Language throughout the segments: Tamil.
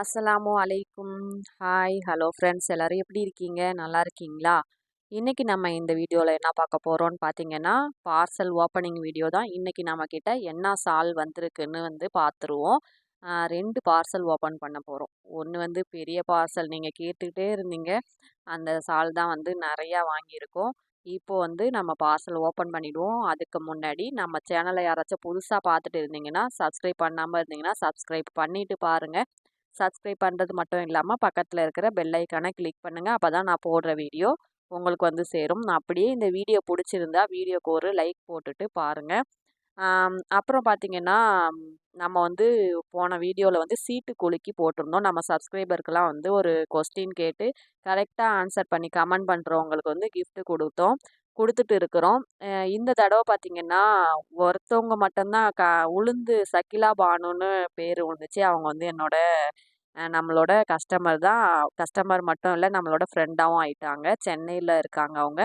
அஸ்ஸலாமு அலைக்கும். Hi hello friends. எல்லோரும் எப்படி இருக்கீங்க? நல்லா இருக்கீங்களா? இன்றைக்கி நம்ம இந்த வீடியோவில் என்ன பார்க்க போகிறோம்னு பார்த்தீங்கன்னா பார்சல் ஓப்பனிங் வீடியோ தான். இன்றைக்கி நம்மக்கிட்ட என்ன சால் வந்திருக்குன்னு வந்து பார்த்துருவோம். ரெண்டு பார்சல் ஓப்பன் பண்ண போகிறோம் ஒன்று வந்து பெரிய பார்சல் நீங்கள் கேட்டுக்கிட்டே இருந்தீங்க. அந்த சால் தான் வந்து நிறையா வாங்கியிருக்கோம். இப்போ வந்து நம்ம பார்சல் ஓப்பன் பண்ணிவிடுவோம் அதுக்கு முன்னாடி நம்ம சேனலை யாராச்சும் புதுசாக பார்த்துட்டு இருந்தீங்கன்னா சப்ஸ்கிரைப் பண்ணாமல் இருந்தீங்கன்னா சப்ஸ்கிரைப் பண்ணிவிட்டு பாருங்கள் சப்ஸ்கிரைப் பண்ணுறது மட்டும் இல்லாமல் பக்கத்தில் இருக்கிற பெல் ஐக்கானை கிளிக் பண்ணுங்கள் அப்போ தான் நான் போடுற வீடியோ உங்களுக்கு வந்து சேரும். அப்படியே இந்த வீடியோ பிடிச்சிருந்தா வீடியோக்கு ஒரு லைக் போட்டுட்டு பாருங்கள் அப்புறம் பார்த்திங்கன்னா நம்ம வந்து போன வீடியோவில் வந்து சீட்டு குலுக்கி போட்டிருந்தோம். நம்ம சப்ஸ்கிரைபருக்கெலாம் வந்து ஒரு கொஸ்டின் கேட்டு கரெக்டாக ஆன்சர் பண்ணி கமெண்ட் பண்ணுறவங்களுக்கு வந்து கிஃப்ட்டு கொடுத்தோம். கொடுத்துட்டு இருக்கிறோம். இந்த தடவை பார்த்திங்கன்னா ஒருத்தவங்க மட்டும்தான் க உளுந்து சக்கிலா பானுன்னு பேர் விழுந்துச்சு அவங்க வந்து என்னோட நம்மளோட கஸ்டமர் தான் கஸ்டமர் மட்டும் இல்லை நம்மளோட ஃப்ரெண்டாகவும் ஆயிட்டாங்க. சென்னையில் இருக்காங்க அவங்க.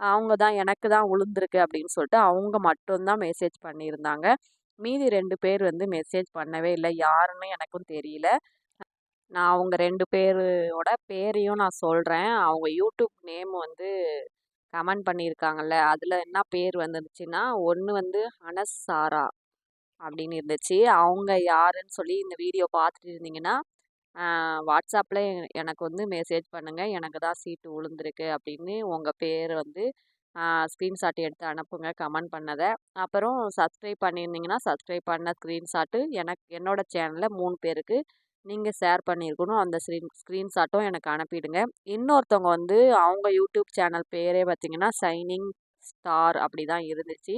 அவங்க தான் எனக்கு தான் உளுந்துருக்கு அப்படின்னு சொல்லிட்டு அவங்க மட்டும்தான் மெசேஜ் பண்ணியிருந்தாங்க. மீதி ரெண்டு பேர் வந்து மெசேஜ் பண்ணவே இல்லை. யாருன்னு எனக்கும் தெரியல. நான் அவங்க ரெண்டு பேரோட பேரையும் நான் சொல்கிறேன் அவங்க யூடியூப் நேம் வந்து கமெண்ட் பண்ணியிருக்காங்கல்ல அதில் என்ன பேர் வந்துருச்சுன்னா ஒன்று வந்து அனஸ் சாரா அப்படின்னு இருந்துச்சு. அவங்க யாருன்னு சொல்லி இந்த வீடியோ பார்த்துட்டு இருந்தீங்கன்னா வாட்ஸ்அப்பில் எனக்கு வந்து மெசேஜ் பண்ணுங்கள் எனக்கு தான் சீட்டு விழுந்துருக்கு அப்படின்னு உங்கள் பேர் வந்து ஸ்க்ரீன்ஷாட் எடுத்து அனுப்புங்க கமெண்ட் பண்ணதை. அப்புறம் சப்ஸ்கிரைப் பண்ணியிருந்தீங்கன்னா சப்ஸ்கிரைப் பண்ண ஸ்க்ரீன்ஷாட்டு எனக்கு என்னோடய சேனலில் மூணு பேருக்கு நீங்கள் ஷேர் பண்ணியிருக்கணும். அந்த ஸ்க்ரீன் ஸ்க்ரீன்ஷாட்டும் எனக்கு அனுப்பிடுங்க. இன்னொருத்தவங்க வந்து அவங்க யூடியூப் சேனல் பேரே பார்த்திங்கன்னா சைனிங் ஸ்டார் அப்படி தான் இருந்துச்சு.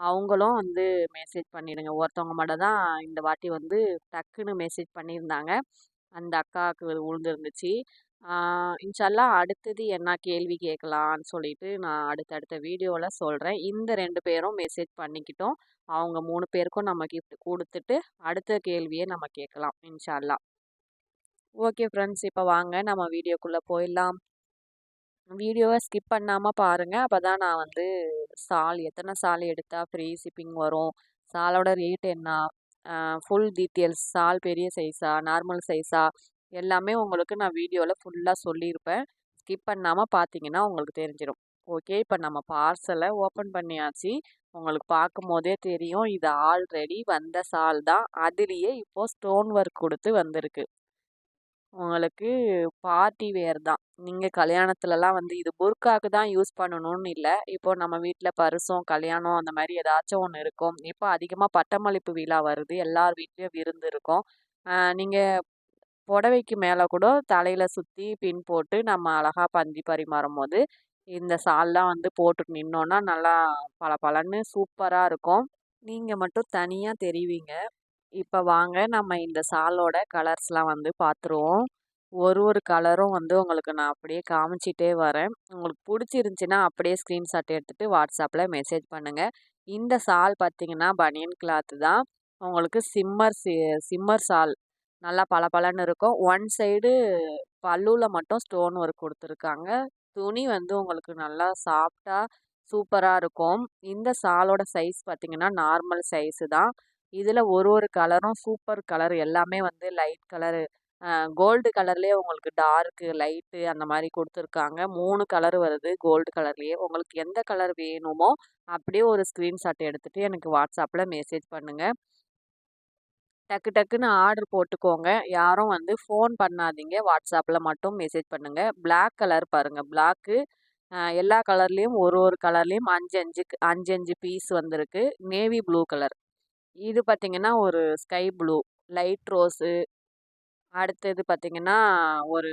அவங்களும் வந்து மெசேஜ் பண்ணிடுங்க. ஒருத்தவங்க மட்டும் தான் இந்த வாட்டி வந்து டக்குன்னு மெசேஜ் பண்ணியிருந்தாங்க. அந்த அக்காவுக்கு விழுந்துருந்துச்சு இன்ஷால்லா அடுத்தது என்ன கேள்வி கேட்கலான்னு சொல்லிட்டு நான் அடுத்தடுத்த வீடியோவில் சொல்கிறேன் இந்த ரெண்டு பேரும் மெசேஜ் பண்ணிக்கிட்டோம். அவங்க மூணு பேருக்கும் நம்ம கிஃப்ட் கொடுத்துட்டு அடுத்த கேள்வியை நம்ம கேட்கலாம் இன்ஷால்லா. ஓகே ஃப்ரெண்ட்ஸ் இப்போ வாங்க நம்ம வீடியோக்குள்ளே போயிடலாம். வீடியோவை ஸ்கிப் பண்ணாமல் பாருங்கள் அப்போ தான் நான் வந்து சால் எத்தனை சால் எடுத்தால் ஃப்ரீ ஷிப்பிங் வரும்? சாலோட ரேட் என்ன? ஃபுல் டீட்டெயில்ஸ் சால் பெரிய சைஸா நார்மல் சைஸா எல்லாமே உங்களுக்கு நான் வீடியோவில் ஃபுல்லாக சொல்லியிருப்பேன். ஸ்கிப் பண்ணாமல் பார்த்தீங்கன்னா உங்களுக்கு தெரிஞ்சிடும் ஓகே இப்போ நம்ம பார்சலை ஓப்பன் பண்ணியாச்சு. உங்களுக்கு பார்க்கும் போதே தெரியும் இது ஆல்ரெடி வந்த சால் தான். அதுலேயே இப்போது ஸ்டோன் ஒர்க் கொடுத்து வந்திருக்கு. உங்களுக்கு பார்ட்டி வேர் தான். நீங்கள் கல்யாணத்துலலாம் வந்து இது புர்காக்கு தான் யூஸ் பண்ணணும்னு இல்லை. இப்போ நம்ம வீட்டில் பரிசம் கல்யாணம் அந்த மாதிரி ஏதாச்சும் ஒன்று இருக்கும். இப்போ அதிகமாக பட்டமளிப்பு விழா வருது. எல்லார் வீட்லேயும் விருந்து இருக்கும். நீங்கள் புடவைக்கு மேலே கூட தலையில் சுற்றி பின் போட்டு நம்ம அழகாக பந்தி பரிமாறும் போது இந்த சால்லாம் வந்து போட்டு நின்னோன்னா நல்லா பல பலன்னு சூப்பராக இருக்கும். நீங்கள் மட்டும் தனியாக தெரிவிங்க. இப்போ வாங்க நம்ம இந்த சாலோட கலர்ஸ்லாம் வந்து பார்த்துருவோம் ஒரு ஒரு கலரும் வந்து உங்களுக்கு நான் அப்படியே காமிச்சிட்டே வரேன். உங்களுக்கு பிடிச்சிருந்துச்சின்னா அப்படியே ஸ்க்ரீன்ஷாட் எடுத்துகிட்டு வாட்ஸ்அப்பில் மெசேஜ் பண்ணுங்கள் இந்த சால் பார்த்திங்கன்னா பனியன் கிளாத்து தான். உங்களுக்கு சிம்மர் சி சிம்மர் சால். நல்லா பளபளன்னு இருக்கும். ஒன் சைடு பல்லுவில் மட்டும் ஸ்டோன் ஒர்க் கொடுத்துருக்காங்க. துணி வந்து உங்களுக்கு நல்லா சாஃப்டாக சூப்பராக இருக்கும். இந்த சாலோட சைஸ் பார்த்திங்கன்னா நார்மல் சைஸு தான். இதில் ஒரு ஒரு கலரும் சூப்பர் கலர் எல்லாமே வந்து லைட் கலரு. கோல்டு கலர்லேயே உங்களுக்கு டார்க்கு லைட்டு அந்த மாதிரி கொடுத்துருக்காங்க. மூணு கலர் வருது கோல்டு கலர்லேயே. உங்களுக்கு எந்த கலர் வேணுமோ அப்படியே ஒரு ஸ்க்ரீன்ஷாட் எடுத்துகிட்டு எனக்கு வாட்ஸ்அப்பில் மெசேஜ் பண்ணுங்கள் டக்கு டக்குன்னு ஆர்டர் போட்டுக்கோங்க. யாரும் வந்து ஃபோன் பண்ணாதீங்க. வாட்ஸ்அப்பில் மட்டும் மெசேஜ் பண்ணுங்கள் பிளாக் கலர் பாருங்கள் பிளாக்கு எல்லா கலர்லேயும் ஒரு ஒரு கலர்லேயும் அஞ்சு அஞ்சு அஞ்சு அஞ்சு பீஸ் வந்திருக்கு. Navy blue colour. இது பார்த்திங்கன்னா ஒரு ஸ்கை ப்ளூ லைட் ரோஸு. அடுத்தது பார்த்திங்கன்னா ஒரு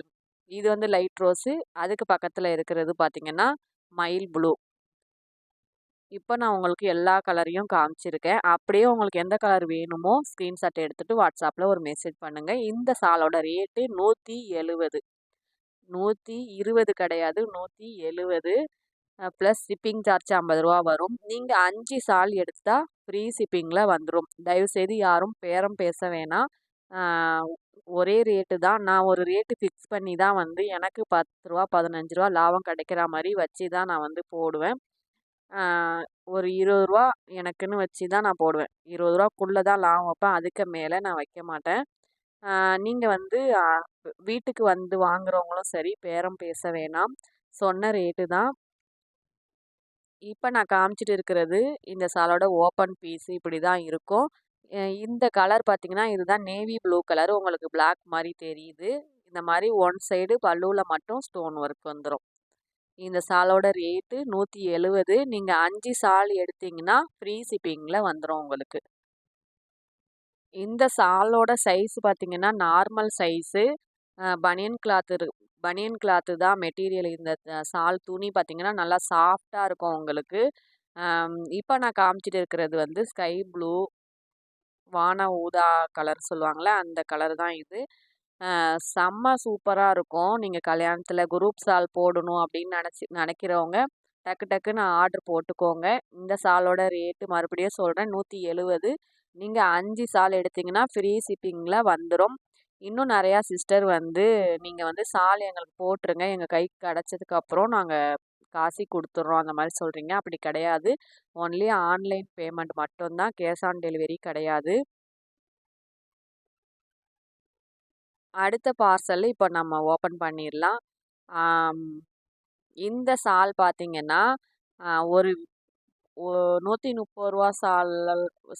இது வந்து லைட் ரோஸு. அதுக்கு பக்கத்தில் இருக்கிறது பார்த்திங்கன்னா மயில் ப்ளூ. இப்போ நான் உங்களுக்கு எல்லா கலரையும் காமிச்சிருக்கேன். அப்படியே உங்களுக்கு எந்த கலர் வேணுமோ ஸ்க்ரீன்ஷாட் எடுத்துகிட்டு வாட்ஸ்அப்பில் ஒரு மெசேஜ் பண்ணுங்கள் இந்த சாலோட ரேட்டு நூற்றி எழுபது நூற்றி இருபது கிடையாது. நூற்றி எழுபது ப்ளஸ் ஷிப்பிங் சார்ஜ் ஐம்பது ரூபா வரும். நீங்கள் அஞ்சு சால் எடுத்தால் ஃப்ரீ ஷிப்பிங்கில் வந்துடும் தயவுசெய்து யாரும் பேரம் பேச வேணாம் ஒரே ரேட்டு தான். நான் ஒரு ரேட்டு ஃபிக்ஸ் பண்ணி தான் வந்து எனக்கு பத்து ரூபா பதினஞ்சு ரூபா லாபம் கிடைக்கிற மாதிரி வச்சு தான் நான் வந்து போடுவேன். ஒரு இருபது ரூபா எனக்குன்னு வச்சு தான் நான் போடுவேன். இருபது ரூபாக்குள்ளே தான் லாபம் வைப்பேன். அதுக்கு மேலே நான் வைக்க மாட்டேன். நீங்கள் வந்து வீட்டுக்கு வந்து வாங்குறவங்களும் சரி பேரம் பேச வேணாம். சொன்ன ரேட்டு தான். இப்போ நான் காமிச்சிட்டு இருக்கிறது இந்த சாலோட ஓப்பன் பீஸ் இப்படி தான் இருக்கும். இந்த கலர் பார்த்தீங்கன்னா இதுதான் நேவி ப்ளூ கலர் உங்களுக்கு பிளாக் மாதிரி தெரியுது. இந்த மாதிரி ஒன் சைடு பல்லுவில் மட்டும் ஸ்டோன் ஒர்க் வந்துடும் இந்த சாலோட ரேட்டு நூற்றி எழுவது. நீங்கள் அஞ்சு சால் எடுத்தீங்கன்னா ஃப்ரீ ஷிப்பிங்கில் வந்துடும் உங்களுக்கு. இந்த சாலோட சைஸ் பார்த்தீங்கன்னா நார்மல் சைஸு பனியன் கிளாத் பனியன் கிளாத்து தான் மெட்டீரியல். இந்த சால் துணி பார்த்திங்கன்னா நல்லா சாஃப்டாக இருக்கும் உங்களுக்கு. இப்போ நான் காமிச்சிட்டு இருக்கிறது வந்து ஸ்கை ப்ளூ வான ஊதா கலர் சொல்லுவாங்களே அந்த கலர் தான் இது. செம்ம சூப்பராக இருக்கும். நீங்கள் கல்யாணத்தில் குரூப் சால் போடணும் அப்படின்னு நினச்சி நினைக்கிறவங்க டக்கு டக்குன்னு ஆர்டர் போட்டுக்கோங்க. இந்த சாலோட ரேட்டு மறுபடியும் சொல்கிறேன் நூற்றி எழுவது. நீங்கள் அஞ்சு சால் எடுத்திங்கன்னா ஃப்ரீ ஷிப்பிங்கில் வந்துடும் இன்னும் நிறையா சிஸ்டர் வந்து நீங்கள் வந்து சால் எங்களுக்கு போட்டுருங்க. எங்கள் கைக்கு கிடச்சதுக்கப்புறம் நாங்கள் காசி கொடுத்துட்றோம் அந்த மாதிரி சொல்கிறீங்க அப்படி கிடையாது. ஒன்லி ஆன்லைன் பேமெண்ட் மட்டும்தான் கேஷ் ஆன் டெலிவரி கிடையாது. அடுத்த பார்சல் இப்போ நம்ம ஓப்பன் பண்ணிடலாம் இந்த சால் பார்த்திங்கன்னா ஒரு நூற்றி முப்பது ரூபா சால்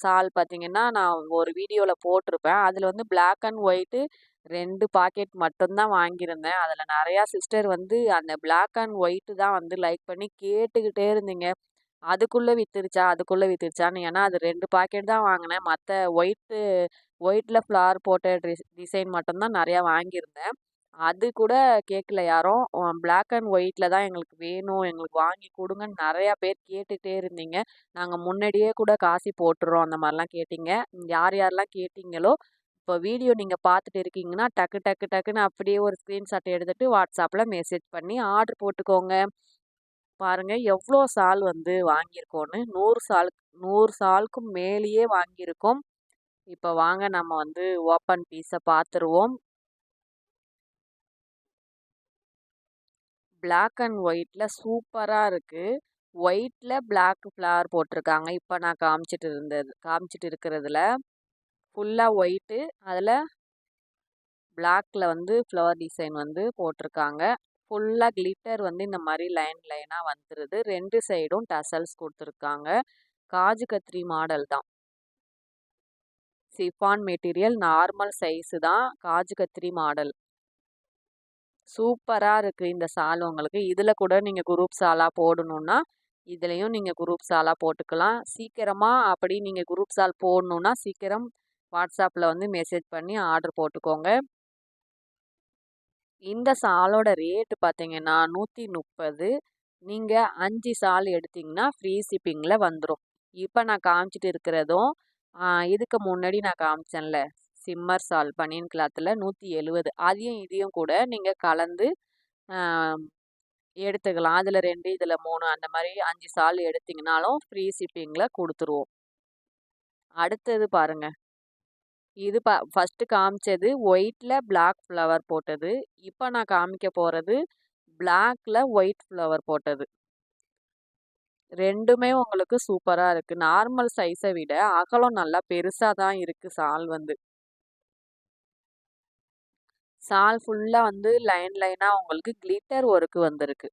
சால் பார்த்திங்கன்னா நான் ஒரு வீடியோவில் போட்டிருப்பேன். அதில் வந்து பிளாக் அண்ட் ஒயிட்டு ரெண்டு பாக்கெட் மட்டும்தான் வாங்கியிருந்தேன். அதில் நிறையா சிஸ்டர் வந்து அந்த பிளாக் அண்ட் ஒயிட்டு தான் வந்து லைக் பண்ணி கேட்டுக்கிட்டே இருந்தீங்க. அதுக்குள்ளே வித்துருச்சா அதுக்குள்ளே வித்துருச்சான்னு. ஏன்னா அது ரெண்டு பாக்கெட் தான் வாங்கினேன். மற்ற ஒயிட்டு ஒயிட்டில் ஃப்ளார் போட்ட ட்ரெஸ் டிசைன் மட்டும்தான் நிறையா வாங்கியிருந்தேன். அது கூட கேட்கல யாரும் பிளாக் அண்ட் ஒயிட்டில் தான் எங்களுக்கு வேணும் எங்களுக்கு வாங்கி கொடுங்கன்னு நிறையா பேர் கேட்டுகிட்டே இருந்தீங்க. நாங்கள் முன்னாடியே கூட காசி போட்டுறோம் அந்த மாதிரிலாம் கேட்டிங்க. யார் யாரெல்லாம் கேட்டிங்களோ இப்போ வீடியோ நீங்கள் பார்த்துட்டு இருக்கீங்கன்னா டக்கு டக்கு டக்குன்னு அப்படியே ஒரு ஸ்க்ரீன்ஷாட் எடுத்துகிட்டு வாட்ஸ்அப்பில் மெசேஜ் பண்ணி ஆர்டர் போட்டுக்கோங்க. பாருங்கள் எவ்வளோ சால் வந்து வாங்கியிருக்கோன்னு நூறு சால் நூறு சாலுக்கும் மேலேயே வாங்கியிருக்கோம். இப்போ வாங்க நம்ம வந்து ஓப்பன் பீஸை பார்த்துருவோம். பிளாக் அண்ட் ஒயிட்டில் சூப்பராக இருக்குது ஒயிட்டில் பிளாக் ஃப்ளவர் போட்டிருக்காங்க. இப்போ நான் காமிச்சிட்டு இருந்தது காமிச்சிட்டு இருக்கிறதுல. ஃபுல்லாக ஒயிட்டு அதில் பிளாக்கில் வந்து ஃப்ளவர் டிசைன் வந்து போட்டிருக்காங்க. ஃபுல்லாக கிளிட்டர் வந்து இந்த மாதிரி லைன் லைனாக வந்துடுது ரெண்டு சைடும் டசல்ஸ் கொடுத்துருக்காங்க. காஜு கத்திரி மாடல் தான். சிஃபான் மெட்டீரியல் நார்மல் சைஸு தான். காஜு கத்திரி மாடல் சூப்பராக இருக்குது இந்த சால் உங்களுக்கு. இதில் கூட நீங்கள் குரூப் சாலாக போடணுன்னா இதுலேயும் நீங்கள் குரூப் சாலாக போட்டுக்கலாம். சீக்கிரமாக அப்படி நீங்கள் குரூப் சால் போடணுன்னா சீக்கிரம் வாட்ஸ்அப்பில் வந்து மெசேஜ் பண்ணி ஆர்டர் போட்டுக்கோங்க. இந்த சாலோட ரேட்டு பார்த்தீங்கன்னா நூற்றி முப்பது நீங்கள் அஞ்சு சால் எடுத்திங்கன்னா ஃப்ரீ ஷிப்பிங்கில் வந்துடும் இப்போ நான் காமிச்சிட்டு இருக்கிறதும் இதுக்கு முன்னாடி நான் காமிச்சேன்ல. சிம்மர் சால் பனியன் கிளாத்தில் நூற்றி எழுவது. அதையும் இதையும் கூட நீங்கள் கலந்து எடுத்துக்கலாம். அதில் ரெண்டு இதில் மூணு அந்த மாதிரி அஞ்சு சால் எடுத்திங்கனாலும் ஃப்ரீ ஷிப்பிங்கில் கொடுத்துருவோம். அடுத்தது பாருங்கள் இது ப ஃபஸ்ட்டு காமிச்சது ஒயிட்டில் பிளாக் ஃப்ளவர் போட்டது. இப்போ நான் காமிக்க போகிறது பிளாக்கில் ஒயிட் ஃப்ளவர் போட்டது. ரெண்டுமே உங்களுக்கு சூப்பராக இருக்குது நார்மல் சைஸை விட அகலம் நல்லா பெருசாக தான் இருக்குது சால் வந்து. சால் ஃபுல்லாக வந்து லைன் லைனாக உங்களுக்கு கிளிட்டர் ஒர்க்கு வந்திருக்கு.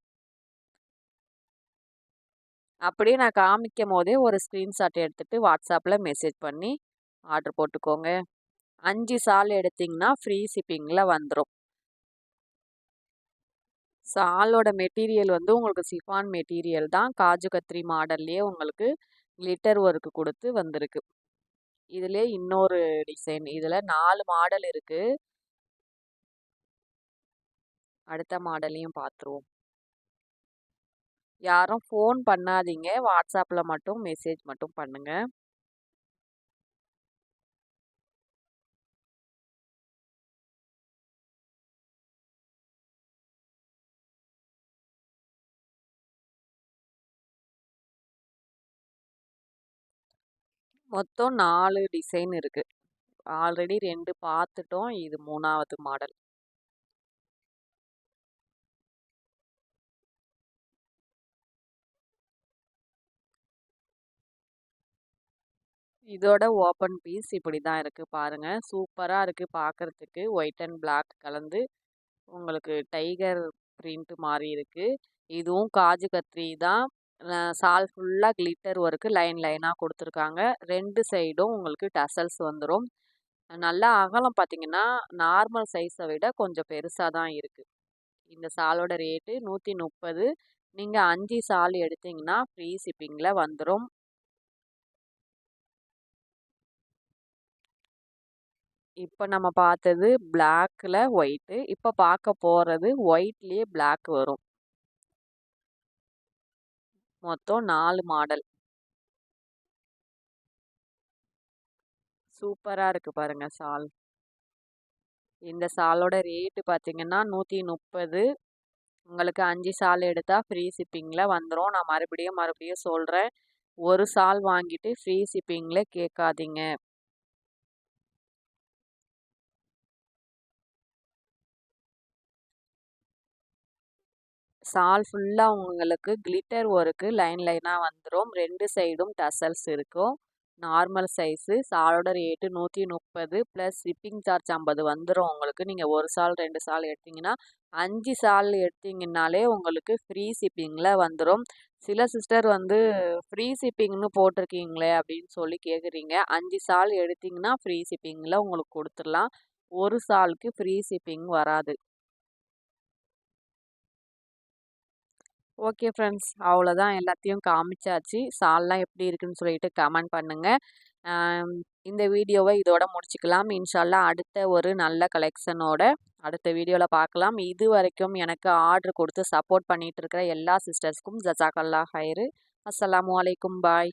அப்படியே நான் காமிக்கும் போதே ஒரு ஸ்க்ரீன்ஷாட் எடுத்துகிட்டு வாட்ஸ்அப்பில் மெசேஜ் பண்ணி ஆர்டர் போட்டுக்கோங்க. அஞ்சு சால் எடுத்திங்கன்னா ஃப்ரீ ஷிப்பிங்கில் வந்துடும் சாலோட மெட்டீரியல் வந்து உங்களுக்கு சிஃபான் மெட்டீரியல் தான். காஜு கத்திரி மாடல்லையே உங்களுக்கு கிளிட்டர் ஒர்க்கு கொடுத்து வந்திருக்கு. இதிலே இன்னொரு டிசைன் இதில் நாலு மாடல் இருக்குது அடுத்த மாடலையும் பார்த்துருவோம் யாரும் ஃபோன் பண்ணாதீங்க. வாட்ஸ்அப்பில் மட்டும் மெசேஜ் மட்டும் பண்ணுங்கள் மொத்தம் நாலு டிசைன் இருக்குது ஆல்ரெடி ரெண்டு பார்த்துட்டோம் இது மூணாவது மாடல். இதோட ஓப்பன் பீஸ் இப்படி தான் இருக்குது பாருங்கள் சூப்பராக இருக்குது பார்க்குறதுக்கு ஒயிட் அண்ட் பிளாக் கலந்து உங்களுக்கு டைகர் பிரிண்ட் மாதிரி இருக்குது இதுவும் காஜு கத்திரி தான். சால் ஃபுல்லாக கிளிட்டர் ஒர்க்கு லைன் லைனாக கொடுத்துருக்காங்க. ரெண்டு சைடும் உங்களுக்கு டசல்ஸ் வந்துடும் நல்லா அகலம் பார்த்தீங்கன்னா நார்மல் சைஸை விட கொஞ்சம் பெருசாக தான் இருக்குது இந்த சாலோட ரேட்டு நூற்றி முப்பது. நீங்கள் அஞ்சு சால் எடுத்தீங்கன்னா ஃப்ரீ ஷிப்பிங்கில் வந்துடும் இப்போ நம்ம பார்த்தது பிளாக்கில் ஒயிட்டு இப்போ பார்க்க போகிறது ஒயிட்லேயே பிளாக் வரும். மொத்தம் நாலு மாடல் சூப்பராக இருக்குது பாருங்கள் சால். இந்த சாலோட ரேட்டு பார்த்தீங்கன்னா நூற்றி முப்பது உங்களுக்கு அஞ்சு சால் எடுத்தால் ஃப்ரீ ஷிப்பிங்கில் வந்துடும் நான் மறுபடியும் மறுபடியும் சொல்கிறேன் ஒரு சால் வாங்கிட்டு ஃப்ரீ ஷிப்பிங்கில் கேட்காதீங்க. சால் ஃபுல்லாக உங்களுக்கு கிளிட்டர் ஒர்க்கு லைன் லைனாக வந்துடும் ரெண்டு சைடும் டசல்ஸ் இருக்கும். Normal size. சாலோட ரேட்டு நூற்றி முப்பது ப்ளஸ் ஷிப்பிங் சார்ஜ் ஐம்பது வந்துடும் உங்களுக்கு. நீங்கள் ஒரு சால் ரெண்டு சால் எடுத்திங்கன்னா அஞ்சு சால் எடுத்திங்கனாலே உங்களுக்கு ஃப்ரீ ஷிப்பிங்கில் வந்துடும் சில சிஸ்டர் வந்து ஃப்ரீ ஷிப்பிங்னு போட்டிருக்கீங்களே அப்படின்னு சொல்லி கேட்குறீங்க அஞ்சு சால் எடுத்திங்கன்னா ஃப்ரீ ஷிப்பிங்கில் உங்களுக்கு கொடுத்துடலாம். ஒரு சாலுக்கு ஃப்ரீ ஷிப்பிங் வராது. Okay friends. அவ்வளோதான் எல்லாத்தையும் காமிச்சாச்சு. சால்லாம் எப்படி இருக்குன்னு சொல்லிட்டு கமெண்ட் பண்ணுங்கள் இந்த வீடியோவை இதோட முடிச்சுக்கலாம். இன்ஷால்லா அடுத்த ஒரு நல்ல கலெக்ஷனோட அடுத்த வீடியோவில் பார்க்கலாம் இது வரைக்கும் எனக்கு ஆர்டர் கொடுத்து சப்போர்ட் பண்ணிகிட்டு இருக்கிற எல்லா சிஸ்டர்ஸ்க்கும் ஜசாக்கல்லா ஹைரு. அஸ்லாம் வலைக்கும் பாய்